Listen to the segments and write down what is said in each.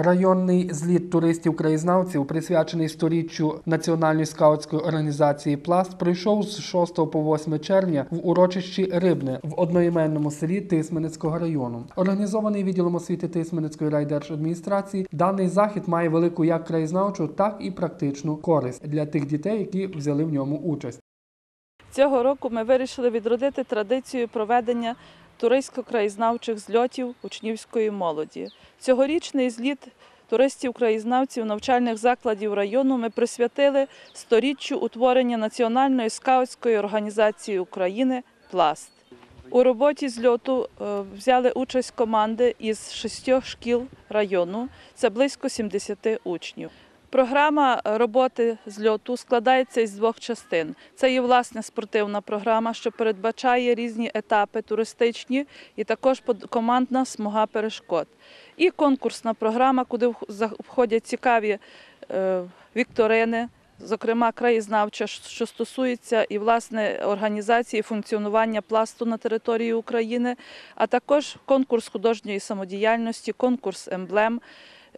Районний зліт туристів-краєзнавців, присвячений сторіччю Національної скаутської організації Пласт, пройшов з 6 по 8 червня в урочищі Рибне в одноіменному селі Тисменецького району. Організований відділом освіти Тисменецької райдержадміністрації, даний захід має велику як краєзнавчу, так і практичну користь для тих дітей, які взяли в ньому участь. Цього року ми вирішили відродити традицію проведення туристсько-краєзнавчих зльотів учнівської молоді. Цьогорічний зліт туристів-краєзнавців навчальних закладів району ми присвятили сторіччю утворення Національної скаутської організації України Пласт. У роботі зльоту е, взяли участь команди із шістьох шкіл району. Це близько 70 учнів. Програма роботи зльоту складається із двох частин. Це є власне спортивна програма, що передбачає різні етапи туристичні, і також командна смуга перешкод. І конкурсна програма, куди входять цікаві е, вікторини, зокрема краєзнавча, що стосується і власне організації функціонування пласту на території України, а також конкурс художньої самодіяльності, конкурс емблем,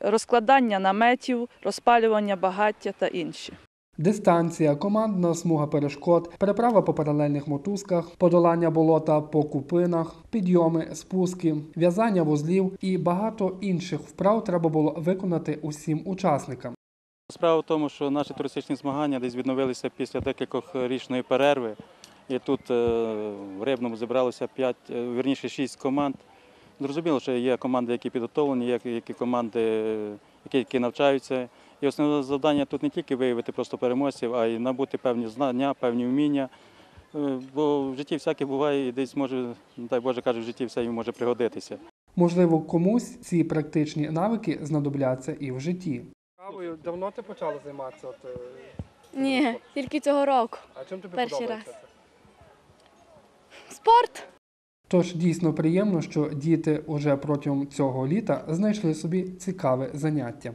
розкладання наметів, розпалювання багаття та інші. Дистанція, командна смуга перешкод, переправа по паралельних мотузках, подолання болота по купинах, підйоми, спуски, в'язання вузлів і багато інших вправ треба було виконати усім учасникам. Справа в тому, що наші туристичні змагання десь відновилися після декількох річної перерви. І тут е, в Рибному зібралося 5, вірніше 6 команд. Зрозуміло, що є команди, які підготовлені, є які команди, які, які навчаються. І основне завдання тут не тільки виявити просто переможців, а й набути певні знання, певні вміння. Е, Бо в житті всяке буває, і десь може, ну, дай Боже каже, в житті все їм може пригодитися. Можливо, комусь ці практичні навики знадобляться і в житті. Давно ти почала займатися? От, е, Ні, тільки цього року. а чим тобі Перший подобається раз. Спорт. Тож дійсно приємно, що діти уже протягом цього літа знайшли собі цікаве заняття.